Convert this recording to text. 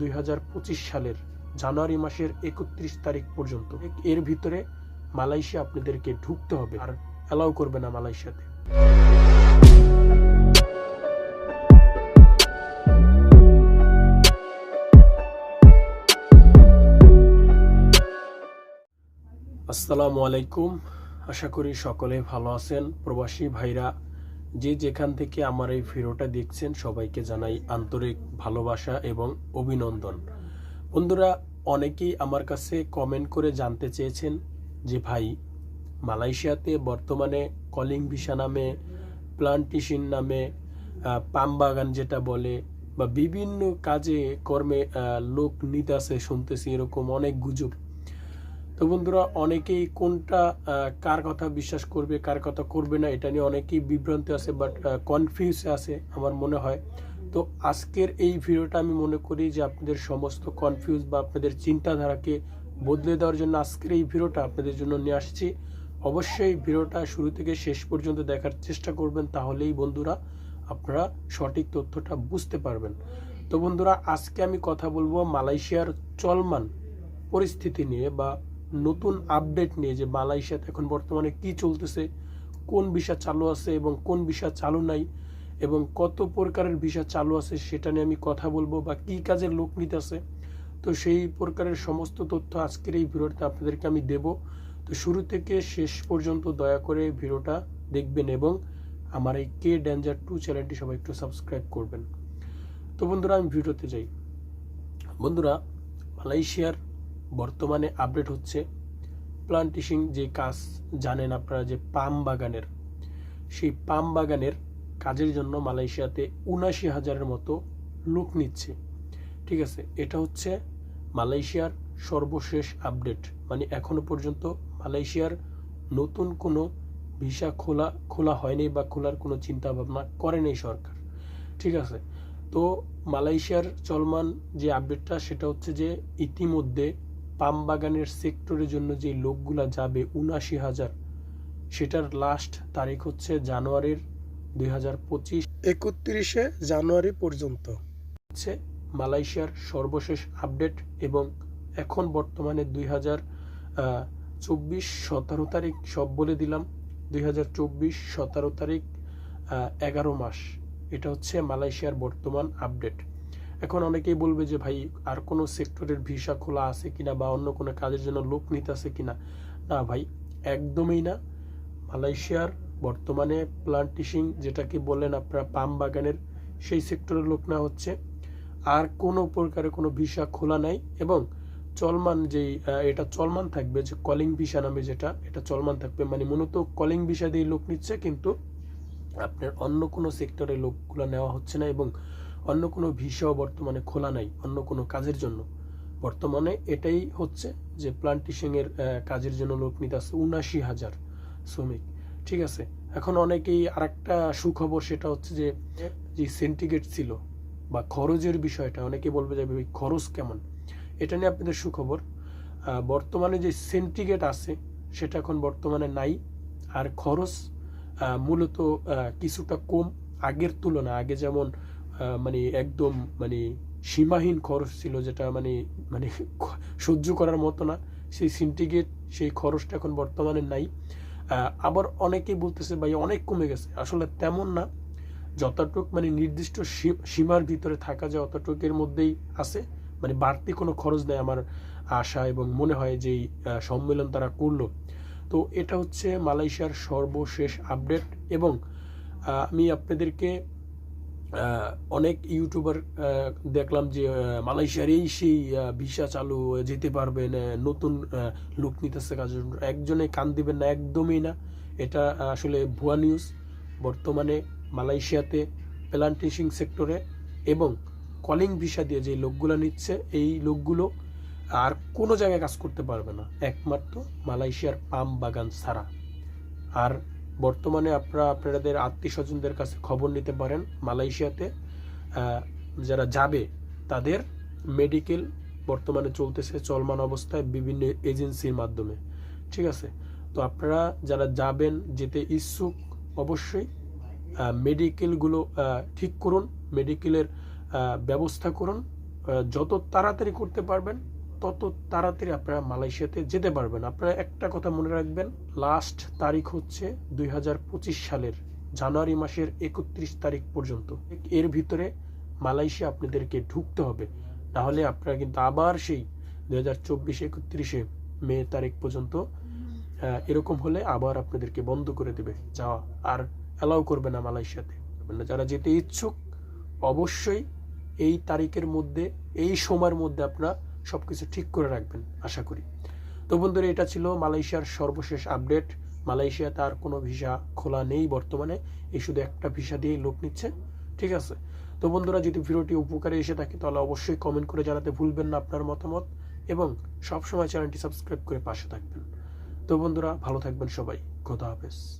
দুই সালের জানুয়ারি মাসের একত্রিশ তারিখ পর্যন্ত। এর ভিতরে মালয়েশিয়া আপনাদেরকে ঢুকতে হবে আর অ্যালাউ করবে না মালয়েশিয়াতে। আসসালামু আলাইকুম। আশা করি সকলে ভালো আছেন। প্রবাসী ভাইরা যে যেখান থেকে আমার এই ভিডিওটা দেখছেন, সবাইকে জানাই আন্তরিক ভালোবাসা এবং অভিনন্দন। বন্ধুরা, অনেকেই আমার কাছে কমেন্ট করে জানতে চেয়েছেন যে, ভাই, মালয়েশিয়াতে বর্তমানে কলিং ভিসা নামে, প্লান্টেশন নামে পাম বাগান যেটা বলে, বা বিভিন্ন কাজে কর্মে লোক নিতে আসে, শুনতেছি এরকম অনেক গুজব। তো বন্ধুরা, অনেকেই কোনটা কার কথা বিশ্বাস করবে, কার কথা করবে না, এটা নিয়ে অনেকেই বিভ্রান্তি আছে বাট কনফিউজে আছে আমার মনে হয়। তো আজকের এই ভিডিওটা আমি মনে করি যে আপনাদের সমস্ত কনফিউজ বা আপনাদের চিন্তাধারাকে বদলে দেওয়ার জন্য আজকের এই ভিডিওটা আপনাদের জন্য নিয়ে আসছি। অবশ্যই ভিডিওটা শুরু থেকে শেষ পর্যন্ত দেখার চেষ্টা করবেন, তাহলেই বন্ধুরা আপনারা সঠিক তথ্যটা বুঝতে পারবেন। তো বন্ধুরা, আজকে আমি কথা বলব মালয়েশিয়ার চলমান পরিস্থিতি নিয়ে বা নতুন আপডেট নিয়ে যে মালয়েশিয়াতে এখন বর্তমানে কি চলতেছে, কোন ভিসা চালু আছে এবং কোন ভিসা চালু নাই এবং কত প্রকারের ভিসা চালু আছে সেটা নিয়ে আমি কথা বলব বা কি কাজের লোক নিতে আছে। তো সেই প্রকারের সমস্ত তথ্য আজকের এই ভিডিওতে আপনাদেরকে আমি দেব। তো শুরু থেকে শেষ পর্যন্ত দয়া করে ভিডিওটা দেখবেন এবং আমার এই কে ডেঞ্জার টু চ্যানেলটি সবাই একটু সাবস্ক্রাইব করবেন। তো বন্ধুরা, আমি ভিডিওতে যাই। বন্ধুরা, মালয়েশিয়ার বর্তমানে আপডেট হচ্ছে প্লান্টেশন যে কাজ জানেন আপনারা যে পাম বাগানের। সেই পাম বাগানের কাজের জন্য মালয়েশিয়াতে উনাশি হাজারের মতো লোক নিচ্ছে। ঠিক আছে, এটা হচ্ছে মালয়েশিয়ার সর্বশেষ আপডেট। মানে এখনও পর্যন্ত মালয়েশিয়ার নতুন কোনো ভিসা খোলা খোলা হয়নি বা খোলার কোনো চিন্তা ভাবনা করেনি সরকার। ঠিক আছে, তো মালয়েশিয়ার চলমান যে আপডেটটা সেটা হচ্ছে যে ইতিমধ্যে পাম বাগানের সেক্টরের জন্য যে লোকগুলা যাবে উনাশি হাজার সেটার লাস্ট তারিখ হচ্ছে জানুয়ারির দুই হাজার পঁচিশ। একত্রিশে জানুয়ারি পর্যন্ত। হচ্ছে মালয়েশিয়ার সর্বশেষ আপডেট এবং এখন বর্তমানে দুই হাজার চব্বিশ সতেরো তারিখ সব বলে দিলাম দুই হাজার চব্বিশ সতেরো তারিখ এগারো মাস। এটা হচ্ছে মালয়েশিয়ার বর্তমান আপডেট এখন অনেকেই বলবে যে ভাই আর কোনো সেক্টরের ভিসা খোলা আছে কিনা বা অন্য কোনো কাজের জন্য লোক নিতে আছে কিনা? না ভাই একদমই না। মালয়েশিয়ার বর্তমানে প্লান্টেশন যেটাকে বললেন আপনারা পাম বাগানের সেই সেক্টরের লোক না হচ্ছে। আর কোনো প্রকারের কোনো ভিসা খোলা নাই এবং চলমান আহ, এটা চলমান থাকবে যে কলিং ভিসা নামে যেটা এটা চলমান থাকবে মানে মূলত কলিং ভিসা দিয়ে লোক নিচ্ছে কিন্তু আপনার অন্য কোনো সেক্টরে লোকগুলো নেওয়া হচ্ছে না এবং অন্য কোনো ভিসাও বর্তমানে খোলা নাই, অন্য কোনো কাজের জন্য। বর্তমানে এটাই হচ্ছে যে প্লান্টেশনের কাজের জন্য লোক নিতে আসছে উনাশি হাজার শ্রমিক। ঠিক আছে? এখন অনেকেই আরেকটা সুখবর, সেটা হচ্ছে যে যে সেন্টিগ্রেড ছিল বা খরচের বিষয়টা, অনেকে বলবে যে ভাই খরচ কেমন? এটা নিয়ে আপনাদের সুখবর। বর্তমানে যে সেন্টিগ্রেড আছে, সেটা এখন বর্তমানে নাই। আর খরচ মূলত কিছুটা কম আগের তুলনা আগে যেমন মানে একদম মানে সীমাহীন খরচ ছিল যেটা মানে মানে সহ্য করার মতো না। সেই সিন্ডিকেট সেই খরচটা এখন বর্তমানে নাই। আবার অনেকেই বলতেছে, ভাই, অনেক কমে গেছে। আসলে তেমন না। যতটুক মানে নির্দিষ্ট সীমার ভিতরে থাকা যায়, অতটুকের মধ্যেই আছে। মানে বাড়তি কোনো খরচ নেই আমার আশা এবং মনে হয় যে সম্মেলন তারা করল। তো এটা হচ্ছে মালয়েশিয়ার সর্বশেষ আপডেট এবং আমি আপনাদেরকে অনেক ইউটিউবার দেখলাম যে মালয়েশিয়ার এই সেই ভিসা চালু যেতে পারবেন নতুন লোক নিতেছে কাজের একজনে কান দিবেন না, একদমই না। এটা আসলে ভুয়া নিউজ বর্তমানে মালয়েশিয়াতে প্লান্টেশন সেক্টরে এবং কলিং ভিসা দিয়ে যে লোকগুলো নিচ্ছে, এই লোকগুলো আর কোনো জায়গায় কাজ করতে পারবে না। একমাত্র মালয়েশিয়ার পাম বাগান ছাড়া। আর বর্তমানে আপনারা আপনাদের আত্মীয় স্বজনদের কাছে খবর নিতে পারেন মালয়েশিয়াতে। যারা যাবে, তাদের মেডিকেল বর্তমানে চলতেছে, চলমান অবস্থায় বিভিন্ন এজেন্সির মাধ্যমে। ঠিক আছে? তো আপনারা যারা যাবেন, যেতে ইচ্ছুক, অবশ্যই মেডিকেলগুলো ঠিক করুন, মেডিকেলের ব্যবস্থা করুন। যত তাড়াতাড়ি করতে পারবেন তত তাড়াতাড়ি আপনারা মালয়েশিয়াতে যেতে পারবেন। আপনারা একটা কথা মনে রাখবেন লাস্ট তারিখ হচ্ছে দুই হাজার পঁচিশ সালের জানুয়ারি মাসের একত্রিশ তারিখ পর্যন্ত। এর ভিতরে মালয়েশিয়া আপনাদেরকে ঢুকতে হবে। তাহলে আপনারা কিন্তু আবার সেই দুই হাজার একত্রিশে মে তারিখ পর্যন্ত এরকম হলে আবার আপনাদেরকে বন্ধ করে দেবে যাওয়া। আর অ্যালাউ করবে না মালয়েশিয়াতে। যারা যেতে ইচ্ছুক, অবশ্যই এই তারিখের মধ্যে, এই সময়ের মধ্যে আপনারা সবকিছু ঠিক করে রাখবেন, আশা করি। তো বন্ধুরা, এটা ছিল মালয়েশিয়ার সর্বশেষ আপডেট। মালয়েশিয়াতে আর কোনো ভিসা খোলা নেই বর্তমানে। এই শুধু একটা ভিসা দিয়েই লোক নিচ্ছে, ঠিক আছে? তো বন্ধুরা, যদি ভিডিওটি উপকারে এসে থাকে, তাহলে অবশ্যই কমেন্ট করে জানাতে ভুলবেন না আপনার মতামত এবং সবসময় চ্যানেলটি সাবস্ক্রাইব করে পাশে থাকবেন। তো বন্ধুরা, ভালো থাকবেন সবাই। খোদা হাফেজ।